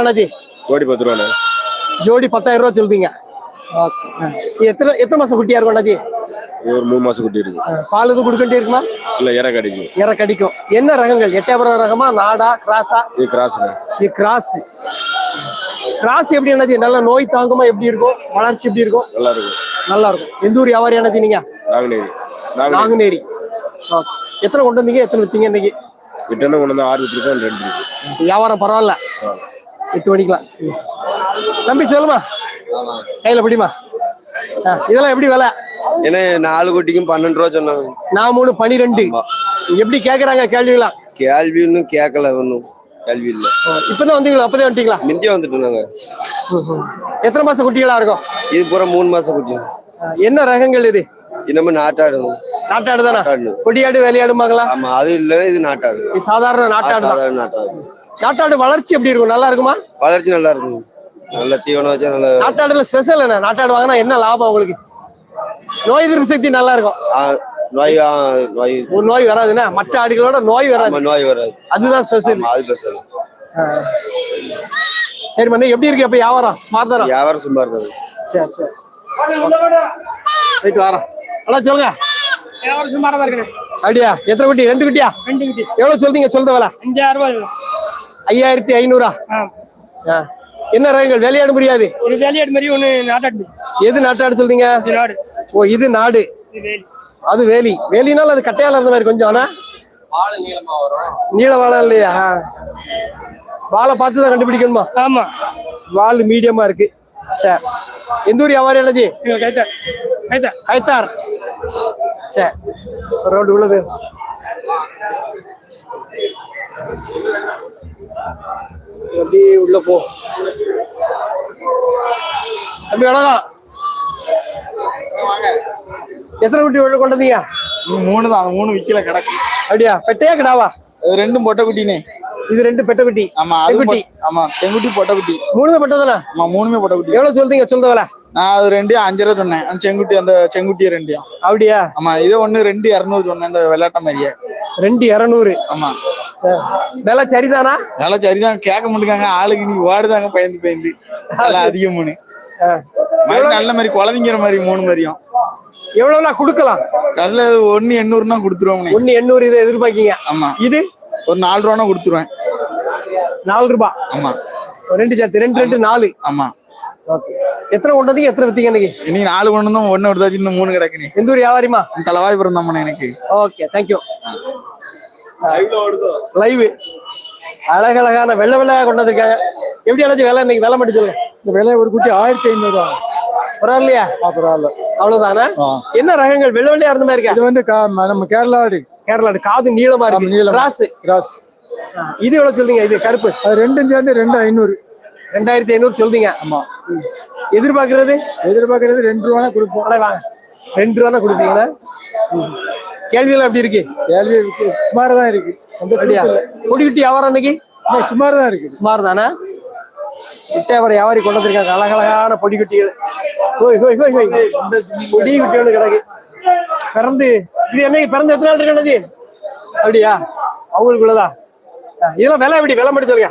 அண்ணாச்சி ஜோடி பத்து ரூபாண்ணே. ஜோடி பத்தாயிரம் ரூபா ஓகே. எத்தனை எத்தனை மாசம் குட்டியா இருக்கும் இது ஒரு மூணு மாசம் குட்டி இருக்கு. பால் எதுவும் கொடுக்கண்டே இருக்குமா? இல்ல இற கிடைக்கும் இற கடிக்கும் என்ன ரகங்கள்? எட்டயபுரம் ரகமா நாடா கிராஸா? இது கிராஸ்ண்ணே இது கிராஸ். கிராஸ் எப்படி அண்ணாச்சி? நல்லா நோய் தாங்குமா? எப்படி இருக்கும்? வளர்ச்சி எப்படி இருக்கும்? நல்லா இருக்கும் நல்லா இருக்கும் எந்த ஊர் வியாபாரி அண்ணாச்சி நீங்க? நாங்குநேரி. நாங்குநேரி. ஓகே. எத்தனை கொண்டு வந்தீங்க? எத்தனை வித்தீங்க இன்னைக்கு? விட்டன கொண்டு வந்து ஆறு விட்டுருக்கோம் ரெண்டு இருக்கு. வியாபாரம் பரவாயில்ல. எட்டு மணிக்கலாம். தம்பி சொல்லுமா கையில பிடிமா இதெல்லாம் எப்படி விலை? ஏன்னா நாலு குட்டிக்கும் பன்னெண்டு ரூபா சொன்னாங்க. நான் மூணு பனிரெண்டு எப்படி கேக்குறாங்க கேள்விலாம் கேள்வி இன்னும் கேட்கல ஒன்றும். கேள்வி இல்லை. இப்பதான் வந்தீங்களா? அப்பதே வந்துட்டீங்களா? முந்திய வந்துட்டு நாங்க. எத்தனை மாசம் குட்டிகளா இருக்கும்? இது பூரா மூணு மாசம் குட்டி. என்ன ரகங்கள் இது? இன்னமும் நாட்டாடு. நாட்டாடு. தானே கொடியாடு வேலையாடுமாங்களா ஆமா அது இல்ல இது நாட்டாடு. சாதாரண நாட்டாடு சாதாரண நாட்டாடு. நாட்டாடு வளர்ச்சி எப்படி இருக்கும்? நல்லா இருக்குமா? வளர்ச்சி நல்லா இருக்கும். நல்ல தீவனம் வச்சா நல்ல நாட்டாடுல ஸ்பெஷல் என்ன? நாட்டாடு வாங்கினா என்ன லாபம் உங்களுக்கு? நோய் எதிர்ப்பு சக்தி நல்லா இருக்கும். நோய் நோய். ஒரு நோய் வராதுன்னா மற்ற ஆடுகளோட நோய் வராது. நோய் வராது. அதுதான் ஸ்பெஷல் அது பெருசு சரி மண்ணு எப்படி இருக்கு அப்ப வியாபாரம்? ஸ்மார்ட் தானே? வியாபாரம் சும்மா இருக்காது சரி சரி. போயிட்டு வரேன். அண்ணா சொல்லுங்க. வியாபாரம் சுமாரா தான் இருக்குது அப்படியா? எத்தனை குட்டி? ரெண்டு குட்டியா? ரெண்டு குட்டி. எவ்வளவு சொல்றீங்க? சொல்லுத வேலை. அஞ்சாயிரம் ரூபாய். ஐயாயிரத்தி ஐநூறா. என்ன ரகங்கள் விளையாட முடியாது? ஒரு வேலையாடு மாதிரி ஒன்று நாட்டாடு எது நாட்டாடு சொல்றீங்க? இது நாடு. ஓ இது நாடு. இது வேலி. அது வேலி. வேலினால அது கட்டையால இருந்த மாதிரி கொஞ்சம் ஆனா? நீள வாழை இல்லையா. வாழை பார்த்து தான் கண்டுபிடிக்கணுமா? ஆமா. வால் மீடியமா இருக்கு. சரி எந்த ஊர் வியாபாரம் கைத்தா. கைத்தார். சரி ஒரு ரவுண்டு அப்படியே உள்ள போ. தம்பி வணக்கம் எத்தனை குட்டி உள்ள கொண்டு வந்தீங்க மூணு தான் மூணு விக்கல கிடக்கு. அப்படியா? பெட்டையா கிடாவா? இது ரெண்டும் பொட்டை குட்டினே. இது ரெண்டு பெட்டை குட்டி. ஆமா அது செங்குட்டி ஆமா செங்குட்டி பொட்டை குட்டி. மூணுமே பெட்டை தானே? ஆமா மூணுமே பொட்டை குட்டி. எவ்வளவு சொல்றீங்க? சொல்லுத வேலை. நான் அது ரெண்டு அஞ்சு ரூபா சொன்னேன். அந்த செங்குட்டி அந்த செங்குட்டி ரெண்டையும். அப்படியா? ஆமா இது ஒண்ணு ரெண்டு இரநூறு சொன்னேன் இந்த வெள்ளாட்ட மாதிரியே. ரெண்டு இரநூறு. ஆமா. விலை சரிதானா? நல்லா சரிதான். கேட்க மாட்டேங்காங்க. ஆளுக்கு நீ வாடுதாங்க பயந்து பயந்து. நல்லா அதிகம்னு. மாதிரி நல்ல மாதிரி குழந்தைங்கிற மாதிரி மூணு மாதிரியும். எவ்வளவு நான் கொடுக்கலாம் ஒண்ணு எண்ணூறு தான் கொடுத்துருவோம்னே ஒன்னு எண்ணூறு இதை எதிர்பார்க்கீங்க. ஆமா. இது? ஒரு நாலு ரூபா கொடுத்துருவேன். நாலு ரூபாய் ஆமா. ரெண்டு சேர்த்து ரெண்டு ரெண்டு நாலு. ஆமா. ஓகே. எத்தனை கொண்டு வந்தீங்க எத்தனை வித்தீங்க இன்னைக்கு? இன்னைக்கு நாலு கொண்டு தான் ஒண்ணு எடுத்தாச்சு இன்னும் மூணு கிடக்குனே எந்த ஊர் வியாபாரிமா தலைவாய்ப்புறம் தான் எனக்கு. ஓகே தேங்க்யூ லைவ் அழகழகான வெள்ளை வெள்ளையா கொண்டு வந்திருக்காங்க எப்படி அழைச்சி விலை இன்னைக்கு? விலை மட்டும் சொல்லுங்க. இந்த விலை ஒரு குட்டி ஆயிரத்தி ஐநூறு ரூபா. பரவாயில்லையா? பரவாயில்ல. அவ்வளவுதானா? என்ன ரகங்கள்? வெள்ளை வெள்ளையா இருந்த மாதிரி இருக்கா? இது வந்து கா- நம்ம கேரளா ஆடு. கேரளா காது நீளமா இருக்கு. நீளமா. ராசு கிராஸ். இது எவ்வளவு சொல்றீங்க? இது கருப்பு. அது ரெண்டும் சேர்ந்து ரெண்டு ஐநூறு. ரெண்டாயிரத்தி ஐநூறு சொல்றீங்க. ஆமா. எதிர்பார்க்கறது? எதிர்பார்க்கறது ரெண்டு ரூபா கொடுப்போம். அட வாங்க ரெண்டு ரூபா ம். கேள்வியெல்லாம் எப்படி இருக்கு? கேள்வி இருக்கு. சுமார் தான் இருக்கு அப்படியா? குடி குட்டி வியாபாரம் இன்னைக்கு சுமார் தான் இருக்கு. சுமார் தானே விட்டவர் வியாபாரி கொண்டு வந்திருக்காங்க. அழகழகான பொடி குட்டிகள் ஹோய் ஹோய் ஹோய் ஹோய் பொடி குட்டிகள் கிடக்கு. பிறந்து இது என்னைக்கு பிறந்து எத்தனை நாள் இருக்கு அப்படியா? அவங்களுக்குள்ளதா? இதெல்லாம் விலை எப்படி? விலை மட்டும் சொல்லுங்க.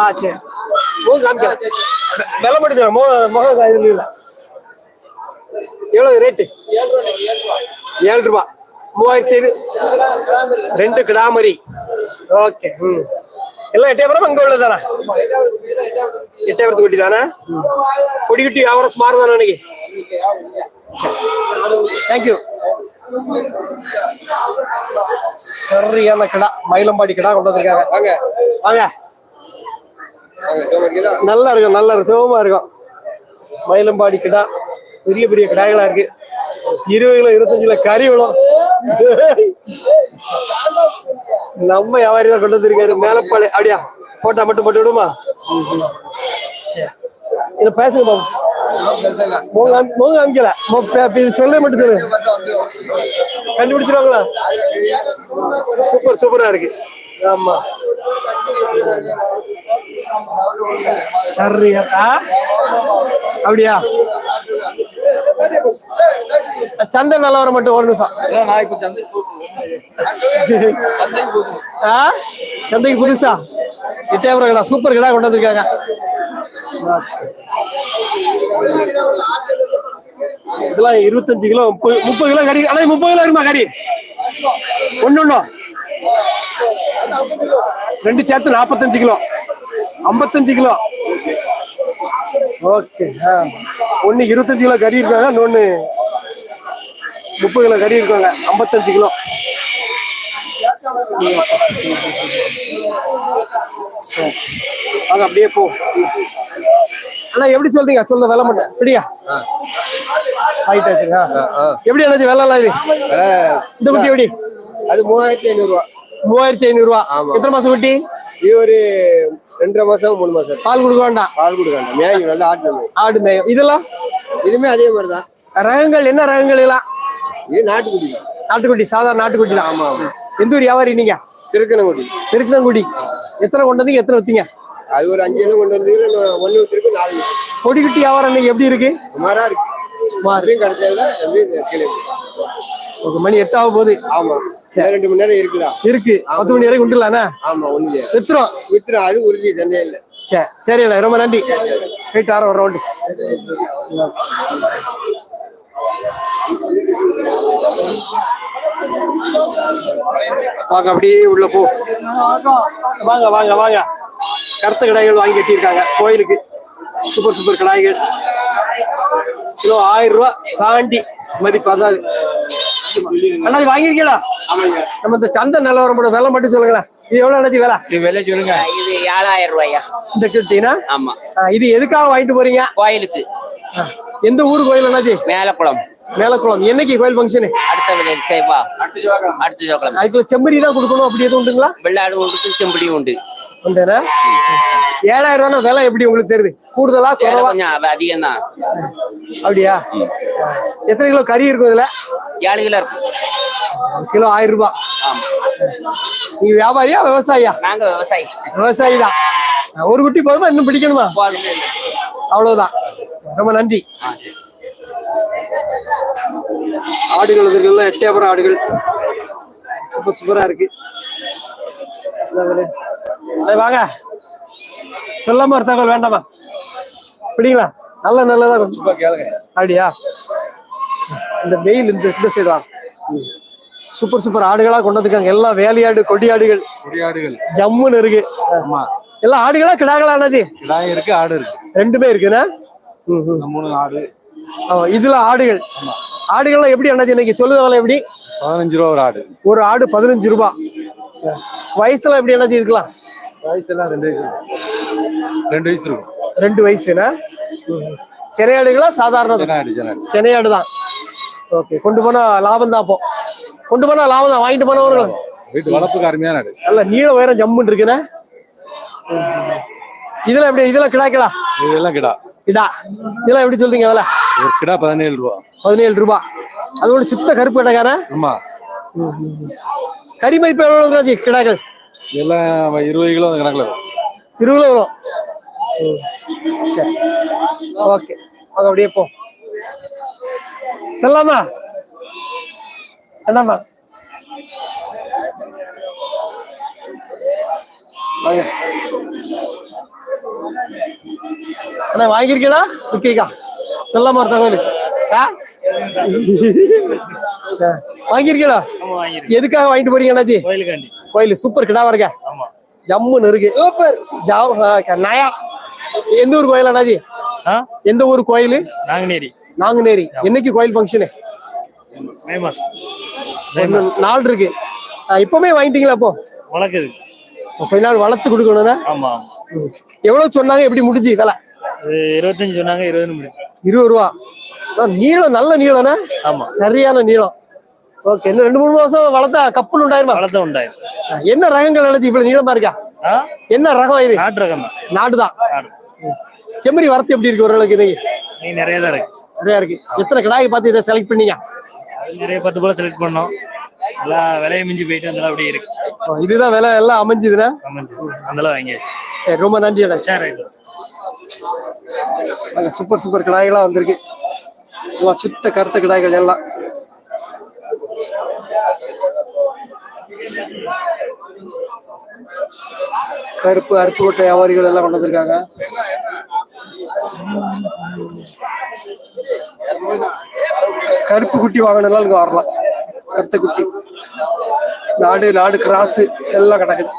ஆ சரி. ஓ காமிக்க விலை மட்டும் சொல்லுங்க. மோ முகம் இல்லை. எவ்வளவு ரேட்டு ஏழு ரூபா. மூவாயிரத்தி ரெண்டு கிடாமரி. ஓகே ம். எல்லாம் எட்டயபுரம் அங்க உள்ளதானா? எட்டயபுரத்து குட்டி தானே கொடி குட்டி வியாபாரம் சுமார் தானே இன்னைக்கு தேங்க்யூ சரியான கிடா மயிலம்பாடி கிடா கொண்டு வந்திருக்காங்க. வாங்க. வாங்க. வாங்க நல்லா இருக்கும் நல்லா இருக்கும். சுகமா இருக்கும். மயிலம்பாடி கிடா. பெரிய பெரிய கிடாய்களா இருக்கு. இருபது கிலோ இருபத்தஞ்சு கிலோ கறி விழும். நம்ம வியாபாரி தான் கொண்டு வந்திருக்காரு. மேலப்பாளைய அப்படியா? போட்டா மட்டும் போட்டு விடுமா? சரி இதுல பேசுங்க பாபு. மோங்க காமிக்கல. பே- பே- சொல்ல மட்டும் சொல்லு. கண்டுபிடிச்சிருவாங்களா? சூப்பர் சூப்பரா இருக்கு. ஆமா. சரியா? ஆ? அப்படியா? சந்தை நிலவரம் மட்டும் ஒரு நிமிஷம்? சந்தைக்கு புதுசா? எட்டாயிரம் கடா சூப்பர் கடா கொண்டு வந்திருக்காங்க. இதெல்லாம் இருபத்தஞ்சு கிலோ முப்பது முப்பது கிலோ கறி. ஆனா முப்பது கிலோ வருமா கறி? ஒண்ணு ஒண்ணும் ரெண்டு சேர்த்து நாற்பத்தஞ்சு கிலோ. ஐம்பத்தஞ்சு கிலோ. ஓகே ஒன்னு இருபத்தஞ்சு கிலோ கறி இருக்காங்க இன்னொன்னு முப்பது கிலோ கறி இருக்காங்க. ஐம்பத்தஞ்சு கிலோ. சரி. வாங்க அப்படியே போ. அண்ணா எப்படி சொல்றீங்க? சொல்ல விலை மட்டும். எப்படியா ஹைட் ஆச்சுங்க எப்படி அண்ணாச்சி விலை எல்லாம் இது இந்த குட்டி எப்படி? அது மூவாயிரத்தி ஐநூறு ரூபா மூவாயிரத்தி ஐநூறு ரூபா ஆமா. எத்தனை மாசம் குட்டி? இது ஒரு ரெண்டரை மாசம் மூணு மாசம். பால் கொடுக்க வேண்டாம். பால் கொடுக்காங்க மேய் நல்லா ஆட்டு மேய் ஆடு மேயம் இதெல்லாம்? இதுவுமே அதே மாதிரி தான் ரகங்கள் என்ன ரகங்கள் இதெல்லாம்? இது நாட்டுக்குடி. நாட்டுக்குட்டி சாதாரண நாட்டுக்குட்டி தான். ஆமா ஆமா. எந்த ஊர் வியாபாரி நீங்க? திருக்கனங்குடி திருக்கணங்குடி. எத்தனை கொண்டு வந்தீங்க எத்தனை வித்தீங்க? அது ஒரு அஞ்சு எண்ணம் கொண்டு வந்து ஒன்று இருக்கு நாலு. கொடிக்குட்டி வியாபாரம் இன்னைக்கு எப்படி இருக்கு? சுமாரா இருக்கு. சுமார். அப்படியும் கிடைச்சதுல. ஒரு மணி எட்டாக போகுது. ஆமா. ரெண்டு மணி நேரம் இருக்குடா. இருக்கு. பத்து மணி வரைக்கும் உண்டுலாண்ணா ஆமா ஒண்ணு வித்துரும் வித்துரும் அது உறுதி சந்தேகம் இல்லை. சரி. சரி அண்ணா ரொம்ப நன்றி. போயிட்டு வர ஒரு ரவுண்டு வாங்க அப்படியே உள்ள போ. வாங்க வாங்க வாங்க. கருத்த கடாய்கள் வாங்கி கட்டியிருக்காங்க. கோயிலுக்கு சூப்பர் சூப்பர் கடாய்கள். கிலோ ஆயிரம் ரூபாய் தாண்டி மதிப்பு அதாவது. அண்ணா இது வாங்கியிருக்கீங்களா? நம்ம இந்த சந்தை நிலவரம் போட விலை மட்டும் சொல்லுங்களேன். இது எவ்வளவு அண்ணாச்சி விலை? இது விலை சொல்லுங்க. இது ஏழாயிரம் ரூபாயா இந்த கிட்டினா ஆமா. இது எதுக்காக வாங்கிட்டு போறீங்க? கோயிலுக்கு. எந்த ஊர் கோயில் அண்ணாச்சி? மேலக்குளம். மேலக்குளம். என்னைக்கு கோயில் ஃபங்க்ஷனு அடுத்த சேப்பா அடுத்த சோக்கிழமை அதுக்குள்ள செம்மறி தான் கொடுக்கணும் அப்படி எதுவும் உண்டுங்களா? வெள்ளாடு உண்டு செம்படியும் உண்டு. வந்தேனா? ஏழாயிரம் ரூபாய் விலை எப்படி உங்களுக்கு தெரியுது? கூடுதலா குறைவா? கொஞ்சம் அதிகம் தான் அப்படியா? எத்தனை கிலோ கறி இருக்கும் இதுல? ஏழு கிலோ இருக்கும் கிலோ ஆயிரம் ரூபாய். நீங்க வியாபாரியா விவசாயியா? நாங்க விவசாயி. விவசாயி தான். ஒரு குட்டி போதுமா? இன்னும் பிடிக்கணுமா? அவ்வளவுதான். ரொம்ப நன்றி. ஆடுகள் இருக்குல்ல எட்டயபுரம் ஆடுகள். சூப்பர் சூப்பரா இருக்கு. வாங்க. சொல்லாம ஒரு தகவல் வேண்டாமா? பிடிங்களா? நல்ல நல்லதா கொஞ்சம் கேளுங்க. அப்படியா? இந்த வெயில் இந்த இந்த சைடு வாங்க. சூப்பர் சூப்பர் ஆடுகளா கொண்டு வந்துருக்காங்க. எல்லாம் வேலையாடு கொடியாடுகள் குடியாடுகள் ஜம்முன்னு இருக்கு. ஆமா. எல்லாம் ஆடுகளா கிடாங்களா அண்ணாச்சி கிடாய் இருக்கு ஆடு இருக்கு. ரெண்டுமே இருக்குண்ணா. மூணு ஆடு. இதுல ஆடுகள். ஆடுகள்லாம் எப்படி அண்ணாச்சி இன்னைக்கு? சொல்லுதவங்கள எப்படி? பதினஞ்சு ரூபா ஒரு ஆடு. ஒரு ஆடு பதினஞ்சு ரூபாய் வயசுல எப்படி அண்ணாச்சி இருக்கலாம்? வயசு எல்லாம் ரெண்டு வயசு ரெண்டு வயசு இருக்கும். ரெண்டு வயசுனா? சென்னையாடுகளா சாதாரண சென்னையாடு தான் ஓகே கொண்டு போனா லாபம் தான் அப்போ. கொண்டு போனா லாபம் தான் வாங்கிட்டு போனவர்கள் வீட்டு வளர்ப்புக்கு அருமையான ஆடு. நல்ல நீள உயரம் ஜம்முன்னு இருக்குண்ணே. இதுல எப்படி இதுல கிடாக்கடா இதெல்லாம் கிடா. கிடா. இதெல்லாம் எப்படி சொல்றீங்க விலை? ஒரு கிடா பதினேழு ரூபா. பதினேழு ரூபாய் அது ஒரு சுத்த கருப்பு கிடக்கான ஆமா. கறி மதிப்பு எவ்வளவு கிடாக்கள்? இதெல்லாம் இருபது கிலோ கணக்குல வரும். இருபது வரும். ம். சரி. ஓகே. வாங்க அப்படியே போ. செல்லாமா என்னம்மா வாங்க. அண்ணா வாங்கியிருக்கீங்களா? தகவல்? ஆ? ஆ. வாங்கியிருக்கீங்களா? எதுக்காக வாங்கிட்டு போறீங்க அண்ணாச்சி? கோயிலுக்காண்டி. கோயில் சூப்பர் கிடாவா இருக்க ஆமா. ஜம்முன்னு இருக்கு. சூப்பர். ஜாவ் நயா. எந்த ஊர் கோயில் அண்ணாஜி ஆ? எந்த ஊர் கோயில்? நாங்குநேரி. நாங்குநேரி. என்னைக்கு கோயில் ஃபங்க்ஷனு நாள் இருக்கு. இப்பவுமே வாங்கிட்டீங்களா அப்போ? வழக்குது கொஞ்ச நாள் வளர்த்து கொடுக்கணும்னா? ஆமா. எவ்வளவு சொன்னாங்க? எப்படி முடிஞ்சு விலை இது இருபத்தஞ்சு சொன்னாங்க இருபதுன்னு முடிச்சு இருபது ரூபா. நீளம் நல்ல நீளம்னா ஆமா. சரியான நீளம். ஓகே இன்னும் ரெண்டு மூணு மாசம் வளர்த்தா கப்பல் உண்டாயிருமா? வளர்த்த உண்டாயிரம் என்ன ரகங்கள் நினைச்சு இவ்வளவு நீளமா இருக்கா? என்ன ரகம் இது? நாட்டு ரகம் தான். நாடுதான் நாடு. செம்மறி வரத்து எப்படி இருக்கு ஓரளவுக்கு இன்னைக்கு? நிறைய தான் இருக்கு. நிறையா இருக்கு. எத்தனை கடாய் பார்த்து இதை செலக்ட் பண்ணீங்க? நிறைய பத்து போல செலக்ட் பண்ணோம். எல்லாம் விலையை மிஞ்சி போயிட்டு அந்த அப்படியே இருக்கு. இதுதான் விலை எல்லாம் அமைஞ்சுதுன்னா? அமைஞ்சு அதெல்லாம் வாங்கியாச்சு. சரி ரொம்ப நன்றி அண்ணா. சரி அங்க சூப்பர் சூப்பர் கடாய்கள்லாம் வந்திருக்கு. எல்லாம் சுத்த கருத்த கடாய்கள் எல்லாம். கருப்பு அருப்பு கொட்டை வியாபாரிகள் எல்லாம் கொண்டு வந்திருக்காங்க. கருப்பு குட்டி வாங்கினாலும் இங்க வரலாம். கருத்த குட்டி. நாடு நாடு கிராஸ் எல்லாம் கிடக்குது.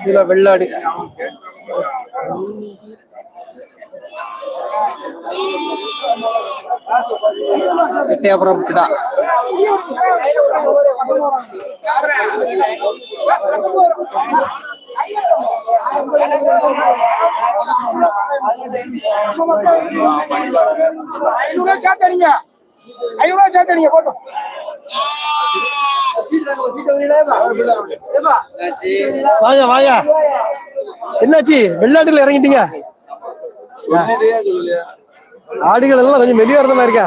இதுல வெள்ளாடு. எட்டயபுரம் கிடா. ஐநூறு சேர்த்தடிங்க ஐநூறுவா சேர்த்தடிங்க போட்டோம் வாங்க வாங்க என்னாச்சு? வெள்ளாட்டுல இறங்கிட்டீங்க. ஆடுகள் எல்லாம் கொஞ்சம் மெலிவா இருந்த மாதிரி இருக்கா?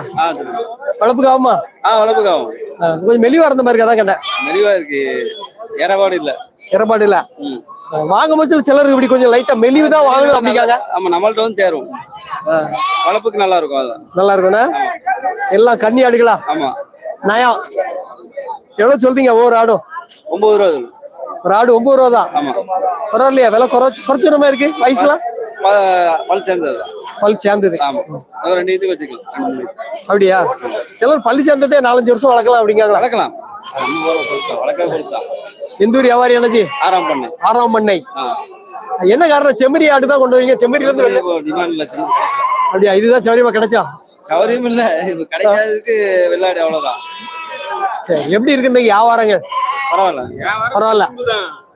வளர்ப்புக்கு ஆகுமா ஆ வளர்ப்புக்காகும் ஆ, கொஞ்சம் மெலிவா இருந்த மாதிரி இருக்கா? அதான் கேட்டேன். மெலிவா இருக்கு. ஏறபாடு இல்ல. இறப்பாடு இல்ல. ம். ஆ, வாங்கும் போது சிலருக்கு இப்படி கொஞ்சம் லைட்டா மெலிவு தான் வாங்கணும் அப்படிங்காங்க ஆமா நம்மள்ட்ட வந்து தேரும். வளர்ப்புக்கு நல்லா இருக்கும் அதான். நல்லா இருக்கும்ண்ணா எல்லாம் கன்னி ஆடுகளா? ஆமா. நயம் எவ்வளவு சொல்றீங்க? ஒவ்வொரு ஆடும். ஒன்பது ரூபா ஒரு ஆடு ஒன்பது ரூபா தான். ஆமா. பரவாயில்லையா விலை குறைச்சு குறைச்ச மாதிரி இருக்கு. வயசுலாம் பல் சேர்ந்தது பல் சேர்ந்தது. ரெண்டு இதுக்கு வச்சுக்கலாம். இது. அப்படியா? சிலர் பள்ளி சேர்ந்ததே நாலஞ்சு வருஷம் வளர்க்கலாம் அப்படிங்காங்களா வளர்க்கலாம். எந்த ஊர் வியாபாரி எனது ஆறாம் பண்ணு. ஆறாம் பண்ணை. என்ன காரணம்? செம்மறி ஆடு தான் கொண்டு வரீங்க? செம்மறியில இருந்து அப்படியா? இதுதான் சௌரியமா கிடைச்சா? சௌரியம் இல்ல. இப்ப கிடைக்காததுக்கு வெள்ளாடு அவ்வளவுதான். சரி எப்படி இருக்கு இன்னைக்கு வியாபாரங்கள் பரவாயில்ல. பரவாயில்ல.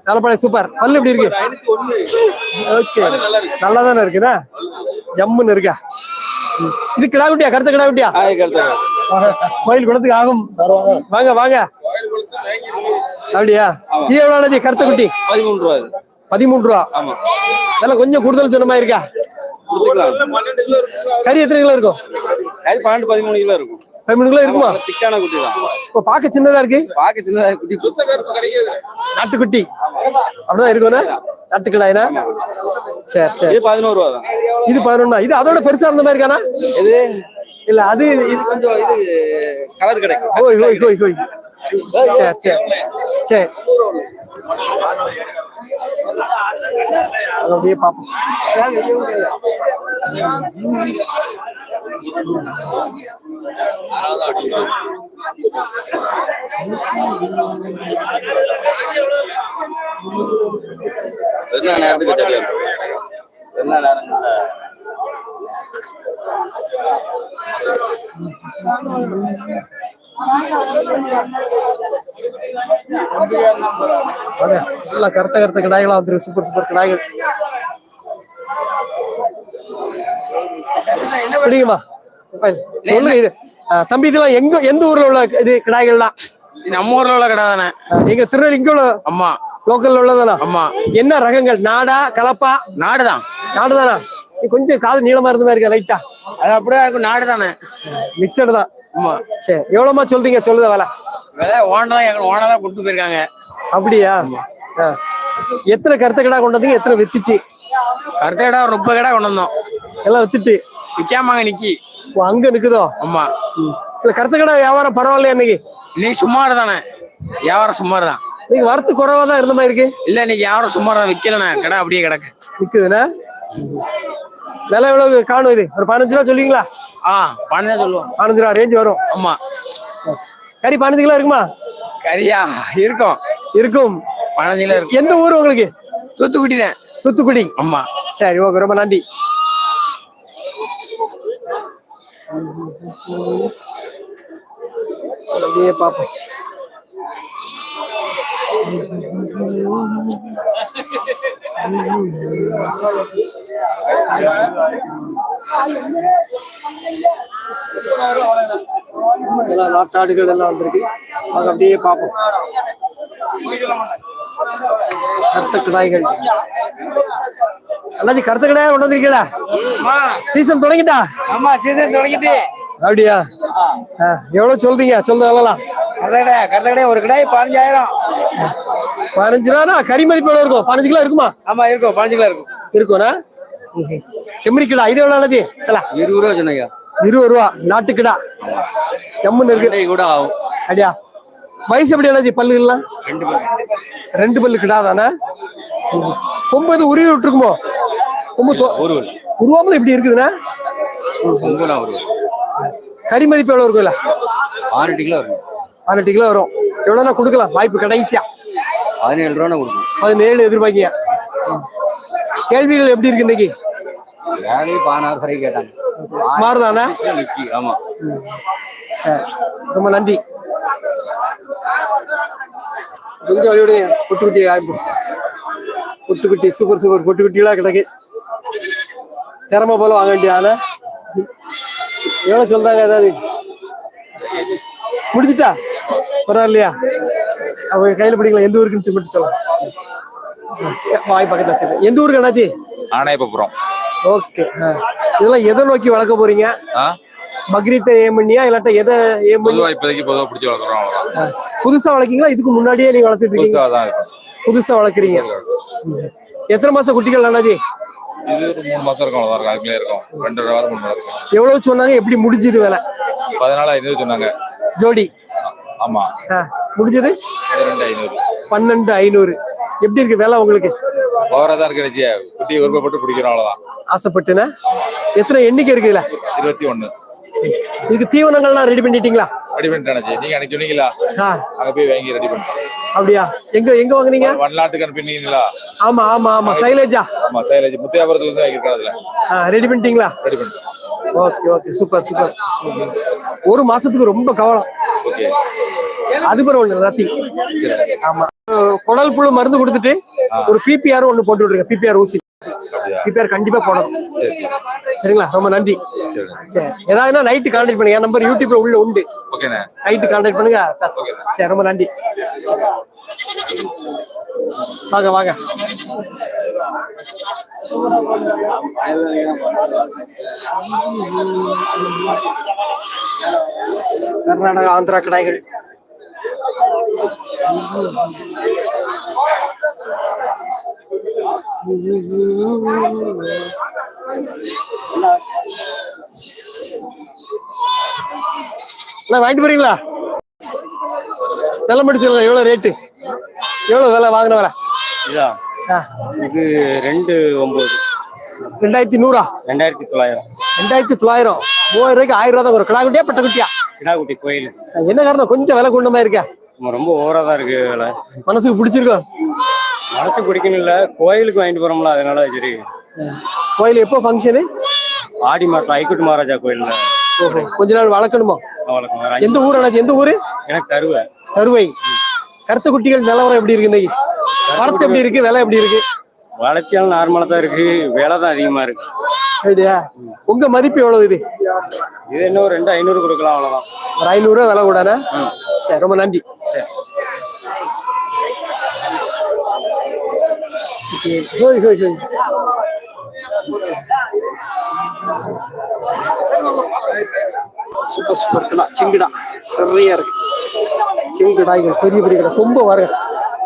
நல்லபடியா சூப்பர். பல்லு எப்படி இருக்கு? ஓகே. நல்லா தானே இருக்குண்ணா ஜம்முன்னு இருக்கா. இது கிடா குட்டியா கருத்த கிடா குட்டியா கோயில் குளத்துக்கு ஆகும். வாங்க வாங்க. அப்படியா? இது எவ்வளவு கருத்த குட்டி? பதிமூணு ரூபா பதிமூன்று ரூபா. ஆமா. இதெல்லாம் கொஞ்சம் கூடுதல் சொன்ன மாதிரி இருக்கா? கறி எத்தனை கிலோ இருக்கும்? கறி பன்னெண்டு பதிமூணு கிலோ இருக்கும். பதிமூணு கிலோ இருக்குமா? திக்கான குட்டி தான். இப்போ பார்க்க சின்னதா இருக்கு? பார்க்க சின்னதா குட்டி நாட்டுக்குட்டி. அப்படிதான் இருக்கும்னா? நாட்டுக்கடாயினா சரி சரி. இது பதினோரு ரூபா தான். இது பதினொன்னா இது அதோட பெருசா இருந்த மாதிரி இருக்கானா? இது இல்ல அது இது கொஞ்சம் இது கலர் கிடைக்கும். ஓய் ஓய் ஓய் ஓய். சரி சரி. சரி அப்படியே பார்ப்போம் என்ன நேரத்துக்கு தெரியும் என்ன நேரம் நல்லா கருத்த கருத்த கடாய்களா வந்துருக்கு. சூப்பர் சூப்பர் கடாய்கள். பிடிக்குமா? சொல்லுங்க இது ஆ, தம்பி இதெல்லாம் எங்க எந்த ஊர்ல உள்ள இது கிடாய்கள்லாம்? நம்ம ஊர்ல உள்ள கடை தானே. எங்க திருநெல்வேலி இங்க உள்ள ஆமா. லோக்கல்ல உள்ளதானா? ஆமா. என்ன ரகங்கள்? நாடா கலப்பா? நாடுதான். நாடுதானா? கொஞ்சம் காது நீளமா இருந்த மாதிரி இருக்கா லைட்டா அது அப்படியே நாடு தானே மிக்சடு தான் ஆமா. சரி எவ்வளவுமா சொல்றீங்க? சொல்லுத வேலை. விலை தான் எங்க ஓனர் தான் கொடுத்து போயிருக்காங்க. அப்படியா. எத்தனை கருத்த கடா கொண்டு வந்தீங்க? எத்தனை வித்துச்சு? கருத்த கடை ஒரு முப்பது கடை கொண்டு வந்தோம். எல்லாம் வித்துட்டு? விற்காமங்க நிக்கி. அங்க நிக்குதோ? ஆமா. இல்ல கருத்த கடை வியாபாரம் பரவாயில்லையா இன்னைக்கு? இன்னைக்கு சுமார் தானே வியாபாரம் சுமார் தான் நீங்க வரத்து குறைவா தான் இருந்த மாதிரி இருக்கு. இல்ல இன்னைக்கு வியாபாரம் சுமார் தான் விக்கலண்ணே. கடை அப்படியே கிடக்கு. நிக்குதுண்ணா? விலை எவ்வளவு காணும் இது. ஒரு பதினஞ்சு ரூபா சொல்லுவீங்களா? ஆ பண்ண சொல்லுவோம். பதினஞ்சு ரூபா ரேஞ்ச் வரும். ஆமா. கறி பதினஞ்சு கிலோ இருக்குமா? கரியா இருக்கும். இருக்கும். பதினஞ்சு கிலோ இருக்கும். எந்த ஊர் உங்களுக்கு? தூத்துக்குடி தான் தூத்துக்குடி. ஆமா. சரி ஓகே. ரொம்ப நன்றி. அப்படியே பார்ப்போம். எல்லாம் நாட்டாடுகள் எல்லாம் வந்திருக்கு. வாங்க அப்படியே பார்ப்போம். கருத்த கிடாய்கள். அண்ணாச்சி கருத்த கிடாயா கொண்டு வந்திருக்கீங்களா? சீசன் தொடங்கிட்டா? ஆமா சீசன் தொடங்கிட்டு. அப்படியா? எவ்வளவு சொல்றீங்க? சொல்லுங்க சொல்லலாம். கருத கடை கருத கடை ஒரு கடை பதினஞ்சாயிரம். பதினஞ்சு ரூபா கறி மதிப்பு எவ்வளவு இருக்கும்? பதினஞ்சு கிலோ இருக்குமா? ஆமா இருக்கும். பதினஞ்சு கிலோ இருக்கும். இருக்கும்னா. செம்மறி கிடா இது ஆனது இல்ல இருபது ரூபா சொன்னீங்க. இருபது ரூபா நாட்டுக்கிடா ஜம்முன்னு இருக்கு. கூட ஆகும். அப்படியா? வயசு எப்படி அண்ணாச்சி பல்லுலாம் ரெண்டு பல்லு கிடாதானே கொம்பு எது உருவி விட்டுருக்குமோ? கொம்பு தொ- உருவாமல் இப்படி இருக்குதுண்ணா? கறி மதிப்பு எவ்வளவு இருக்கும்ல ஆறு கிலோ இருக்கும். பதினெட்டு கிலோ வரும். எவ்வளோனா கொடுக்கலாம். வாய்ப்பு கடைசியா. பதினேழு ரூபா கொடுக்கும் பதினேழு எதிர்பார்க்கியா கேள்விகள் எப்படி இருக்கு இன்னைக்கு? வேலையும் பதினாறு வரைக்கும் கேட்டாங்க. சுமார் தானே? ஆமா. சரி. ரொம்ப நன்றி. கொஞ்சம் வழியோடைய பொட்டுக்குட்டி பொட்டுக்குட்டி சூப்பர் சூப்பர் பொட்டுக்குட்டிலாம் கிடக்கு. திறமை போல வாங்க வேண்டிய ஆனா எவ்வளவு சொல்றாங்க ஏதாவது? முடிச்சிட்டா பரவாயில்லையா? அவங்க கையில பிடிக்கலாம் எந்த ஊருக்குன்னு சொல்லி மட்டும் சொல்லலாம் வாய் பக்கத்துல வச்சிருக்கேன் எந்த ஊருக்கு அண்ணாச்சி? ஆனாயப்பபுரம் ஓகே. இதெல்லாம் எதை நோக்கி வளர்க்க போறீங்க? பக்ரீத்தை ஏம் பண்ணியா? இல்லாட்ட எதை ஏம் பண்ணி இப்போதைக்கு பொதுவா பிடிச்சி வளர்க்குறோம் புதுசா வளர்க்கீங்களா? இதுக்கு முன்னாடியே நீங்க வளர்த்துட்டு இருக்கீங்க. புதுசா வளர்க்குறீங்க. எத்தனை மாசம் குட்டிகள் அண்ணாஜி இது ஒரு மூணு மாசம் இருக்கும் அவ்வளவுதான். அதுக்குள்ளே இருக்கும். ரெண்டு வாரம் மூணு வாரம் இருக்கும். எவ்வளவு சொன்னாங்க? எப்படி முடிஞ்சது வேலை? பதினாலு ஐநூறு சொன்னாங்க. ஜோடி. ஆமா. முடிஞ்சது? பன்னெண்டு ஐநூறு. எப்படி இருக்கு வேலை உங்களுக்கு? ஓவரா இருக்கு குட்டியை விருப்பப்பட்டு பிடிக்கிறோம் அவ்வளவுதான். ஆசைப்பட்டுனா? எத்தனை எண்ணிக்கை இருக்குதுல இருபத்தி ஒண்ணு. இதுக்கு தீவனங்கள்லாம் ரெடி பண்ணிட்டீங்களா? ரெடி பண்ணிட்டேன் நீங்க அன்னைக்கு சொன்னீங்களா அங்க போய் வாங்கி ரெடி பண்ணிட்டோம். அப்படியா? எங்க எங்க வாங்குனீங்க? வண்ணாட்டுக்கு அனுப்பினீங்களா ஆமா ஆமா ஆமா. சைலேஜா? ஆமா சைலேஜ். முத்தியாபுரத்துல இருந்து வாங்கியிருக்கோம் அதுல. ரெடி பண்ணிட்டீங்களா? ரெடி பண்ணிட்டோம். ஓகே ஓகே சூப்பர் சூப்பர் ஒரு மாசத்துக்கு ரொம்ப கவலம் ஓகே அது பரவாயில்ல நத்தி ஆமா. குடல் புழு மருந்து கொடுத்துட்டு ஒரு பிபிஆர் ஒண்ணு போட்டு விடுங்க பிபிஆர் ஊசி. பிபிஆர் கண்டிப்பா போடணும். சரி சரி. சரிங்களா? ரொம்ப நன்றி. சரி ஏதாவதுனா நைட்டு கான்டாக்ட் பண்ணுங்க. என் நம்பர் யூடியூப்ல உள்ள உண்டு. நைட்டு கான்டாக்ட் பண்ணுங்க. பேசலாம் சரி ரொம்ப நன்றி. வாங்க வாங்க. கர்நாடகா ஆந்திரா கடாய்கள். அண்ணா வாங்கிட்டு போறீங்களா? விலை மட்டும் சொல்லுங்க எவ்வளவு ரேட்டு எவ்வளவு விலை வாங்கின வர இதா? இது ரெண்டு ஒன்பது. ரெண்டாயிரத்தி நூறா? ரெண்டாயிரத்தி தொள்ளாயிரம். ரெண்டாயிரத்தி தொள்ளாயிரம். மூவாயிரம் ரூபாய்க்கு ஆயிரம் ரூபா தான் கிடா குட்டியா பட்ட குட்டியா கிடாக்குட்டி கோயில். என்ன காரணம்? கொஞ்சம் விலை கொண்ட மாதிரி இருக்க. நம்ம ரொம்ப ஓவரா தான் இருக்கு விலை. மனசுக்கு பிடிச்சிருக்கோம் மனசு பிடிக்கணும் இல்ல. கோயிலுக்கு வாங்கிட்டு போறோம்ல அதனால சரி. கோயில் எப்போ ஃபங்க்ஷனு ஆடி மாசம் ஐக்குட்டு மகாராஜா கோயில்ல. ஓஹோ. கொஞ்ச நாள் வளர்க்கணுமா? அவளுக்கு வர எந்த ஊர் அண்ணாச்சி எந்த ஊரு? எனக்கு தருவேன் தருவை. கருத்த குட்டிகள் நிலவரம் எப்படி இருக்கு இன்னைக்கு? வரத்து எப்படி இருக்கு? விலை எப்படி இருக்கு? வளர்ச்சியாலும் நார்மலா தான் இருக்கு. விலை தான் அதிகமா இருக்கு. சரியா உங்க மதிப்பு எவ்வளவு இது? இது என்ன ஒரு ரெண்டு ஐநூறு கொடுக்கலாம் அவ்வளவுதான். ஒரு ஐநூறு ரூபா விலை கூடானே? சரி ரொம்ப நன்றி. சரி. ஹோய் ஹோய் ஹோய். சூப்பர் சூப்பர் கடா செங்குடா. சரியா இருக்கு. செங்குடாய்கள் பெரிய பெரிய கடா. கொம்பு வர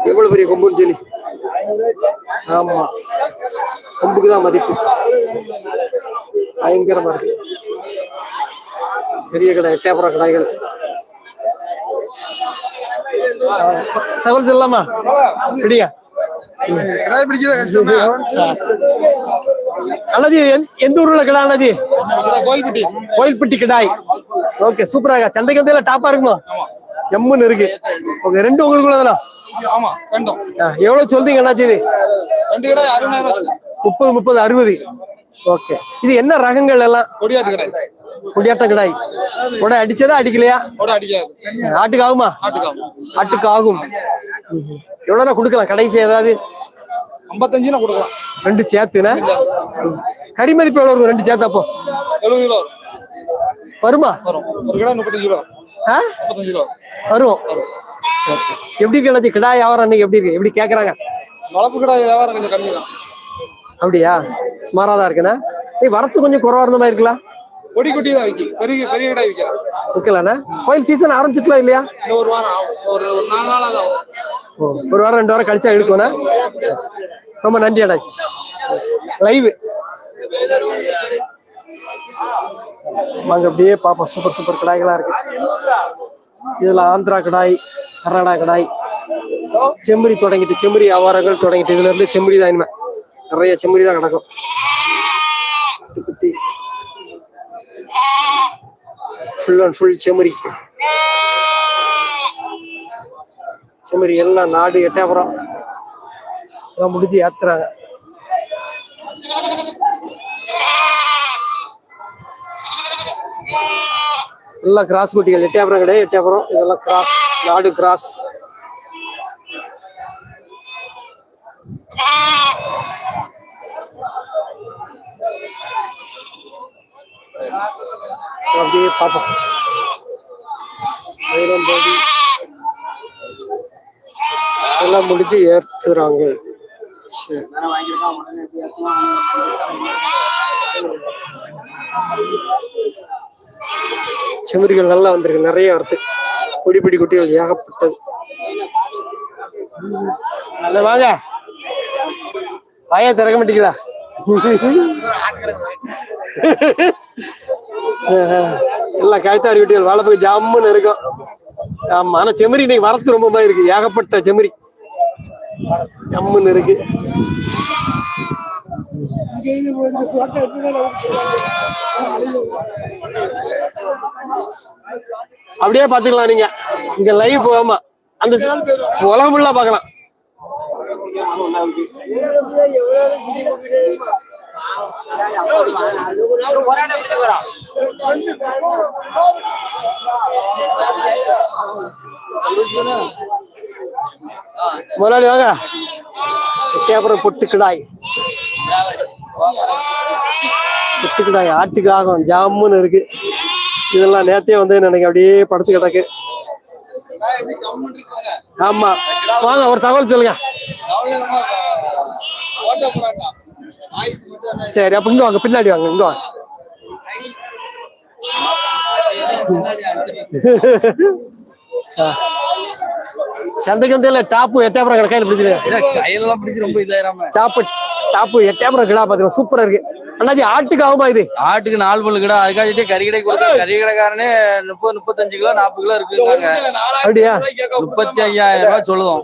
எவ்வளவு பெரிய கொம்புன்னு சொல்லி? ஆமா. கொம்புக்கு தான் மதிப்பு. பயங்கரமா இருக்கு. பெரிய கடை எட்டயபுரம் கடாய்கள் ஆ, தகவல் சொல்லலாமா? ரெடியா? அண்ணாஜி எந்த- எந்த ஊர்ல கடை அண்ணாஜி? கோயில்பட்டி. கோயில்பட்டி கிடாய். ஓகே சூப்பராக சந்தைக்கு வந்து டாப்பா இருக்குமா? எம்முன்னு இருக்கு. ஓகே ரெண்டு உங்களுக்குள்ள தானா ஆமா ரெண்டும் ஆ, எவ்வளவு சொல்றீங்க அண்ணாச்சி இது? ரெண்டு கடை அறுபதாயிரம் முப்பது முப்பது அறுபது. ஓகே. இது என்ன ரகங்கள் எல்லாம்? கொடியாட்டு கடை. குடியாட்ட கிடாய் உட அடிச்சதா அடிக்கலையா? ஆட்டுக்கு ஆகுமா? ஆட்டுக்கு ஆகும். எவ்வளவுனா கொடுக்கலாம்? கடைசி ஏதாவது? ஐம்பத்தஞ்சுனா கொடுக்கலாம். ரெண்டு சேர்த்துனா. கறி மதிப்பு எவ்வளவு இருக்கும்? ரெண்டு சேர்த்து அப்போ? எழுபது கிலோ வருமா. வரும்? ஒரு கடை முப்பத்தஞ்சு கிலோ முப்பத்தஞ்சு கிலோ வரும். எப்படி இருக்கு அண்ணாச்சி கிடாய் வியாபாரம் அன்னைக்கு எப்படி இருக்கு? எப்படி கேக்குறாங்க? வளர்ப்பு கடை வியாபாரம் கொஞ்சம் கம்மி தான் அப்படியா? சுமாரா தான் இருக்குண்ணா. ஏய் வரத்து கொஞ்சம் குறவா இருந்த மாதிரி இருக்கலாம் கொடி குட்டி தான் விக்கி பெரிய பெரிய கடை விற்கிறேன் விற்கலாண்ணா கோயில் சீசன் ஆரம்பிச்சுக்கலாம் இல்லையா? ஒரு வாரம் ஒரு ஒரு நாலு தான் வாரம் ரெண்டு வாரம் கழிச்சா எடுக்கும்ண்ணா. சரி. ரொம்ப நன்றி அண்ணா லைவ் வாங்க அப்படியே பாப்போம் சூப்பர் சூப்பர் கடாய்களா இருக்கு. இதுல ஆந்திரா கடாய். கர்நாடகா கடாய். செம்மறி தொடங்கிட்டு செம்பரி வியாபாரங்கள் தொடங்கிட்டு இதுல இருந்து செம்பரி தான் இனிமே. நிறைய செம்பரி தான் கிடக்கும். குட்டி ஃபுல் அண்ட் ஃபுல் செம்மறி. செம்மறி எல்லாம் நாடு எட்டாபுரம் எல்லாம் முடிச்சு ஏத்துறாங்க. எல்லாம் கிராஸ் குட்டிகள் எட்டாபுரம் கிடையாது எட்டாபுரம் இதெல்லாம் கிராஸ் நாடு கிராஸ். அப்படியே பார்ப்போம். மயிலம்பாடி எல்லாம் முடிஞ்சு ஏத்துறாங்க. சரி. நல்லா வந்திருக்கு. நிறைய வருது கொடிப்பிடி குட்டிகள் ஏகப்பட்டது. நல்ல வாங்க வாயா திறக்க மாட்டீங்களா? எல்லாம் கழுத்தாரி குட்டிகள் வளர்ப்புக்கு ஜம்முன்னு இருக்கும். ஆமா ஆனா செம்மறி இன்னைக்கு வரத்து ரொம்ப மாதிரி இருக்கு. ஏகப்பட்ட செம்மறி. ஜம்முன்னு இருக்கு. அப்படியே பாத்துக்கலாம் நீங்க. இங்க லைவ் போகாம அந்த உலகம் ஃபுல்லா பாக்கலாம் முதலாளி வாங்க. அப்புறம் பொட்டுக்கிடாய் பொட்டுக்கிடாய் ஆட்டுக்காகும் ஆட்டுக்காகம் ஜாமுன்னு இருக்கு. இதெல்லாம் நேத்தே வந்து எனக்கு அப்படியே படுத்து கிடக்கு. ஆமா. வாங்க ஒரு தகவல் சொல்லுங்க. சரி அப்ப இங்க வாங்க பின்னாடி வாங்க இங்க வாங்க. சந்தைக்கு வந்து டாப்பு எட்டாபுரம் கிடக்கா இல்ல பிடிச்சிருக்க கையெல்லாம் பிடிச்சி ரொம்ப இதாயிராம. சாப்பு டாப்பு எட்டாபுரம் கிடா பாத்துக்கலாம் சூப்பரா இருக்கு. அண்ணாஜி ஆட்டுக்கு ஆகுமா இது? ஆட்டுக்கு நாலு பல்லு கிடா. அதுக்காக கறி கடை கொடுத்தா கறி கடைக்காரனே முப்பது முப்பத்தஞ்சு கிலோ நாற்பது கிலோ இருக்குங்க. அப்படியா? முப்பத்தி ஐயாயிரம் ரூபாய் சொல்லுவோம்.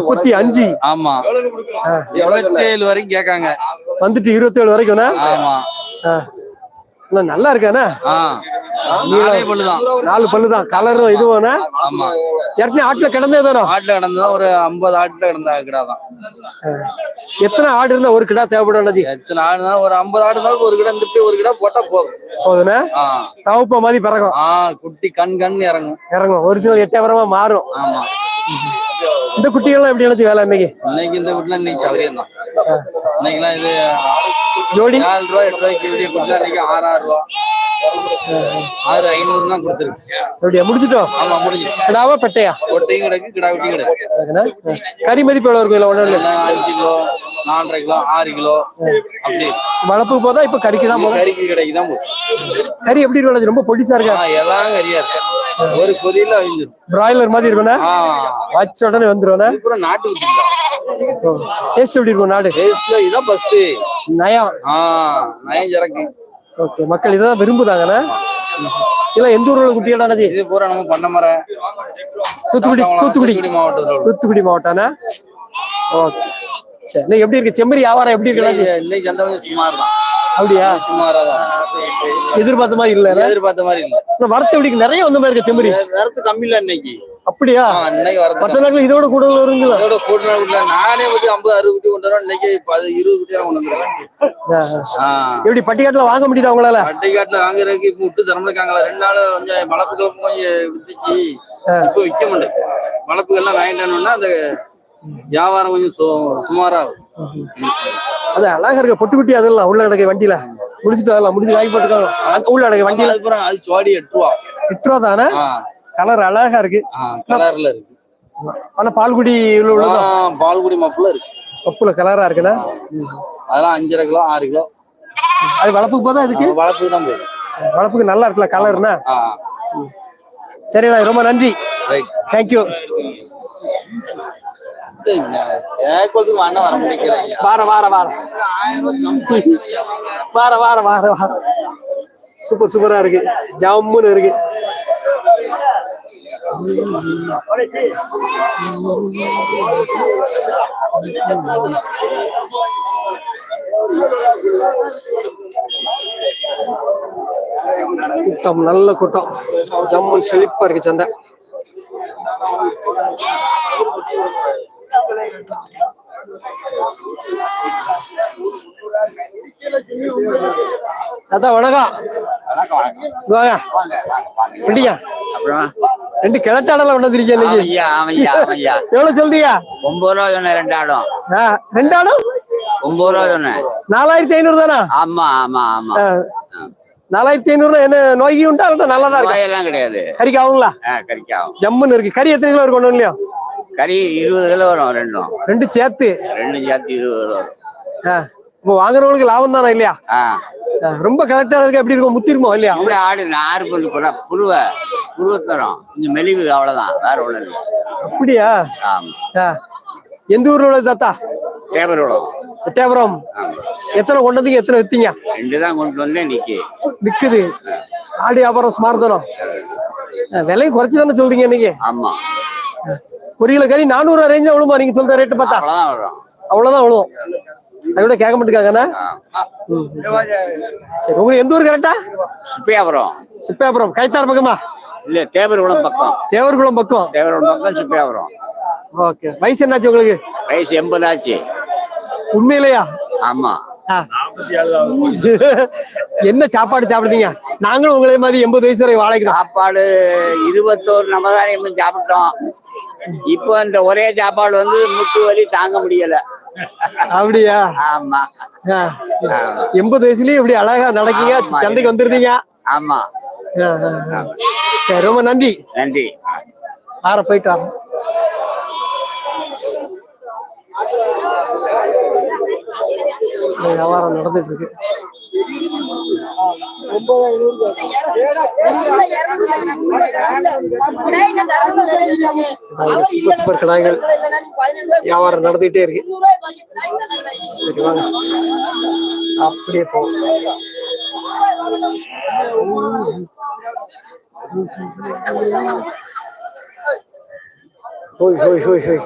முப்பத்தி அஞ்சு. ஆமா. இருபத்தி ஏழு வரைக்கும் கேட்காங்க. வந்துட்டு இருபத்தி ஏழு வரைக்கும்னா ஆமா நல்லா இருக்கானே? நாலே பல்லுதான். நாலு பல்லுதான். கலரும் இதுவானா ஆமா. ஏற்கனவே ஆட்டுல கிடந்தே தானோ? ஆட்டுல கிடந்தா ஒரு ஐம்பது ஆட்டுல கிடந்தா கிடாதான். எத்தனை ஆடு இருந்தா ஒரு கிடா தேவைப்படும் எத்தனை ஆடு இருந்தாலும் ஒரு ஐம்பது ஆடு இருந்தாலும் ஒரு கிடா திருப்பி ஒரு கிடா போட்டா போதும். போதுண்ணே தவப்ப மாதிரி பிறகும் குட்டி கண் கண் இறங்கும். இறங்கும். ஒரு சில எட்டாயிரமா மாறும். ஆமா. இந்த குட்டிகள்லாம் எப்படி நினைச்சு வேலை இன்னைக்கு? இன்னைக்கு இந்த வீட்டுல இன்னைக்கு சௌரியம் தான் இன்னைக்குலாம் இது ஜோடி? நாலு ரூபா எட்டு ரூபாய்க்கு விடிய கொடுத்தா இன்னைக்கு ஆறு ஆறு ரூபா ஆறு ஐநூறு தான் கொடுத்துருக்கு. எப்படியா முடிச்சிட்டோம்? ஆமா முடிஞ்சு கிடாவா பெட்டையா? கொட்டையும் கிடக்கு கிடா குட்டியும் கிடக்கு? கறி மதிப்பு எவ்வளவு இருக்கும் இல்ல ஒண்ணு அஞ்சு கிலோ நாலரை கிலோ ஆறு கிலோ அப்படி. வளர்ப்புக்கு போதா இப்ப கறிக்கு தான் போதும் கறிக்கு கடைக்கு தான் போகும் கறி எப்படி இருக்கும் ரொம்ப பொடிசா இருக்கா? எல்லாம் கறியா இருக்கு. ஒரு கொதியில அவிஞ்சிரும். பிராய்லர் மாதிரி இருக்கும்னா ஆ. வச்ச உடனே வந்துருவானே இது பூரா நாட்டு டேஸ்ட் எப்படி இருக்கும் நாடு? டேஸ்ட்ல இதான் ஃபர்ஸ்ட் நயம் நயம் சரக்கு ஓகே மக்கள் இதான் விரும்புதாங்கண்ணா? இல்ல எந்த ஊர்ல குட்டிகளானது இது பூரா நம்ம பண்ண மர தூத்துக்குடி. தூத்துக்குடி மாவட்டத்தில். தூத்துக்குடி மாவட்டானா ஓகே சரி இன்னைக்கு எப்படி இருக்கு? செம்மறி வியாபாரம் எப்படி இருக்கு இன்னைக்கு இன்னைக்கு சந்தை சுமார் தான் அப்படியா? சுமாரா தான் எதிர்பார்த்த மாதிரி இல்ல எதிர்பார்த்த மாதிரி இல்ல. வரத்து இருக்கு? நிறைய வந்த மாதிரி இருக்கு செம்மறி. வரத்து கம்மி இல்ல இன்னைக்கு. அப்படியா? இன்னைக்கு வரத்து மற்ற நாட்கள் இதோட கூடுதல் வருங்களா அதோட கூட்டினா வீட்டுல நானே வந்து ஐம்பது அறுபது குட்டி கொண்டு வரேன் இன்னைக்கு பது இருபது குட்டி கொண்டு வந்துருக்கேன் எப்படி பட்டிக்காட்டுல வாங்க முடியுதா உங்களால? பட்டிக்காட்டுல வாங்குறதுக்கு இப்ப விட்டு திறந்துருக்காங்களா ரெண்டு நாள் கொஞ்சம் வளர்ப்பு கொஞ்சம் வித்துச்சு. இப்ப விற்க மாட்டேன் வளர்ப்புகள்லாம் வாங்கிட்டானுன்னா அந்த வியாபாரம் கொஞ்சம் சு- சுமாரா ஆகுது அது அழகா இருக்க. பொட்டு குட்டி அதெல்லாம் உள்ள கிடக்கு வண்டியில. முடிச்சுட்டு அதெல்லாம் முடிஞ்சு வாங்கி அங்க உள்ள கிடக்கு வண்டியில. அப்புறம் அது சோடி எட்டு ரூபா எட்டு ரூபா தானே கலர் அழகா இருக்கு. கலர்ல இருக்கு. ஆனா பால்குடி ஆ, உள்ளதும் பால்குடி மாப்பிள்ள இருக்கு. பப்புல கலரா இருக்குண்ணா அதெல்லாம் அஞ்சரை கிலோ ஆறு கிலோ. அது வளர்ப்புக்கு போதா இதுக்கு? வளர்ப்பு தான் போகுது. வளர்ப்புக்கு நல்லா இருக்குல்ல கலர்னா சரிண்ணா ரொம்ப நன்றி. ரைட் தேங்க்யூ கேட்கறதுக்கு வேணா வர முடிக்கிறாங்க வார வார வார. வார வார வார வார. சூப்பர் சூப்பரா இருக்கு. ஜம்முன்னு இருக்கு. கூட்டம் நல்ல கூட்டம். ஜம்முன் செழிப்பா இருக்கு சந்தை. தாத்தா வணக்கம். ரெண்டு எவ்வளவு சொல்றீங்க? ஒன்பது ரூபா சொன்னேன் ரெண்டு ஆடும். ரெண்டு ஆடும்? ஒன்பது ரூபா சொன்னேன். நாலாயிரத்தி ஐநூறு தானா? ஆமா ஆமா. நாலாயிரத்தி ஐநூறு என்ன நோய்க்கு உண்டா நல்லா தான் இருக்கு? கிடையாது. கறிக்கு ஆகுங்களா ஆ, கறிக்காகும். ஜம்முன்னு இருக்கு. கறி எத்தனை கிலோ இருக்கும் ஒண்ணு இல்லையா? கறி இருபது கிலோ வரும் ரெண்டும். ரெண்டு சேர்த்து? ரெண்டும் சேர்த்து இருபது கிலோ வரும் இப்போ வாங்குறவங்களுக்கு லாபம் தானே இல்லையா? ரொம்ப கரெக்டா இருக்கு? எப்படி இருக்கும்? முத்திருமோ இல்லையா? இந்த ஆடு நாறு பொருள் கூட புருவ புருவ தரும். கொஞ்சம் மெலிவு அவ்வளவுதான். வேற ஒண்ணும் இல்லை. அப்படியா? ஆமா. எந்த ஊர்ல உள்ளது தாத்தா? எட்டயபுரம் ஆமா. எத்தனை கொண்டு வந்தீங்க எத்தனை வித்தீங்க? ரெண்டு தான் கொண்டு வந்தேன் நிக்கி விக்குது. ஆடு வியாபாரம் ஸ்மார்த்தனம் விலையை குறைச்சு தானே சொல்றீங்க இன்னைக்கு? ஆமா. ஒரு கிலோ கறி நானூறு ரேஞ்ச் விழுமா? நீங்க சொல்ற ரேட்டு பார்த்தா. அவ்வளவுதான் விழுவும் அதை விட கேட்க மாட்டேங்காங்கண்ணா சரி உங்களுக்கு எந்த ஊர் கரெக்டா சுப்பியாபுரம். சிப்பாபுரம் கைத்தார் பக்கமா? இல்ல தேவர் குளம் பக்கம். தேவர்குளம் பக்கம். தேவர் குளம் பக்கம் சுப்பியாபுரம். ஓகே. வயசு என்னாச்சு உங்களுக்கு? வயசு எண்பது ஆச்சு. உண்மையிலையா? ஆமா. என்ன சாப்பாடு சாப்பிடுதீங்க நாங்களும் உங்களே மாதிரி எண்பது வயசு வரை வாழைக்கு சாப்பாடு இருபத்தோரு நம்ம தான் சாப்பிட்டோம். இப்போ இந்த ஒரே சாப்பாடு வந்து முட்டு வலி தாங்க முடியல. அப்படியா? ஆமா. எண்பது வயசுலயும் இப்படி அழகா நடக்கீங்க. சந்தைக்கு வந்துருந்தீங்க. ஆமா. ரொம்ப நன்றி. நன்றி. ஆற போயிட்டு வரோம் வியாபாரம் நடந்துட்டு இருக்கு. சூப்பர் சூப்பர் கடாய்கள் வியாபாரம் நடந்துகிட்டே இருக்கு. சரி வாங்க. அப்படியே போ. ஹோய் ஹோய் ஹோய் ஹோய்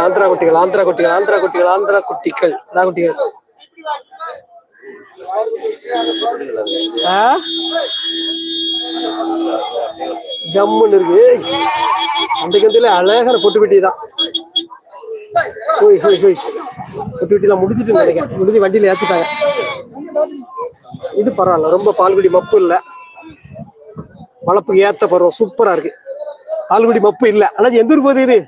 ஆந்திரா குட்டிகள் ஆந்திரா குட்டிகள் ஆந்திரா குட்டிகள் ஆந்திரா குட்டிகள் ஆந்திரா குட்டிகள். ஜம்முன்னு இருக்கு. அந்த கந்தில அழகான பொட்டு பெட்டி தான் ஹோய் ஹோய் ஹோய் பொட்டு பெட்டிலாம் முடிச்சிட்டு நினைக்கிறேன். முடிஞ்சு வண்டியில ஏத்திட்டாங்க. இது பரவாயில்ல ரொம்ப பால்குடி மப்பு இல்ல. வளப்புக்கு ஏத்த பருவம் சூப்பரா இருக்கு. பால்குடி மப்பு இல்ல. ஆனா இது எந்த ஊர் போகுது இது?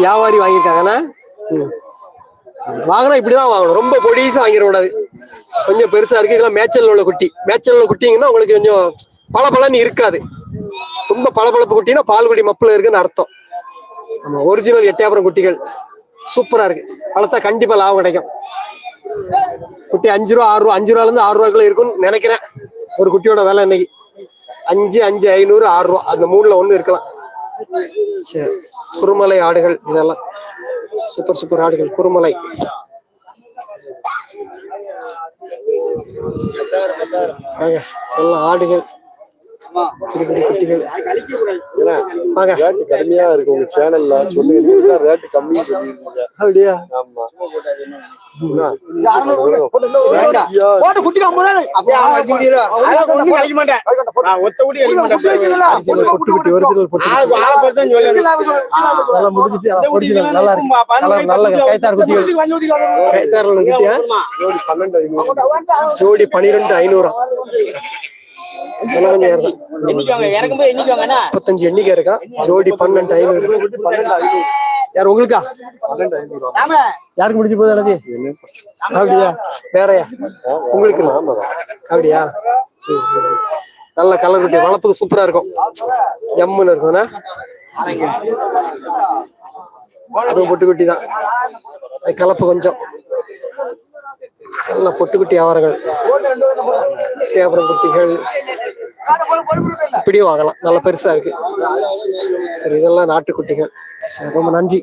வியாபாரி வாங்கியிருக்காங்கண்ணா ம். வாங்கினா இப்படிதான் வாங்கணும். ரொம்ப பொடிசா வாங்கிடக்கூடாது கொஞ்சம் பெருசா இருக்கு. இதெல்லாம் மேச்சல் உள்ள குட்டி. மேய்ச்சல் உள்ள குட்டிங்கன்னா உங்களுக்கு கொஞ்சம் பளபளன்னு இருக்காது. ரொம்ப பளபளப்பு குட்டினா பால்குடி மப்புல இருக்குன்னு அர்த்தம். நம்ம ஒரிஜினல் எட்டையாபுரம் குட்டிகள். சூப்பரா இருக்கு. வளர்த்தா கண்டிப்பா லாபம் கிடைக்கும். குட்டி அஞ்சு ரூபா ஆறு ரூபா அஞ்சு ரூபால இருந்து ஆறு ரூபாய்க்குள்ள இருக்கும்னு நினைக்கிறேன். ஒரு குட்டியோட விலை இன்னைக்கு. அஞ்சு அஞ்சு ஐநூறு ஆறு ரூபா. அந்த மூணுல ஒண்ணு இருக்கலாம். சரி. குருமலை ஆடுகள் இதெல்லாம். சூப்பர் சூப்பர் ஆடுகள். குருமலை எல்லாம் ஆடுகள். குட்டி குட்டி குட்டிகள். வாங்க. ரேட்டு கம்மியா இருக்கு உங்க சேனல்ல சொல்லுங்க. ரேட்டு கம்மியா சொல்லிருக்கீங்க அப்படியா? ஆமா. போட்டு குட்டி முடிச்சிட்டு நல்லா இருக்கு நல்லா கைத்தார் குட்டியா ஜோடி பனிரெண்டு ஐநூறா. முப்பத்தஞ்சு எண்ணிக்கை இருக்கா? ஜோடி பன்னெண்டு ஐநூறு. யார் உங்களுக்கா? யாருக்கு முடிஞ்சு போகுது அப்படியா? வேறயா? உங்களுக்கு? அப்படியா. நல்ல கலர் குட்டி. வளர்ப்புக்கு சூப்பரா இருக்கும். ஜம்முன்னு இருக்கும்னா அதுவும் பொட்டு குட்டி தான் கலப்பு கொஞ்சம். நல்ல பொட்டு குட்டி வியாபாரங்கள் தேவரம் குட்டிகள் இப்படியும் வாங்கலாம். நல்ல பெருசா இருக்கு. சரி இதெல்லாம் நாட்டுக்குட்டிகள். சரி ரொம்ப நன்றி.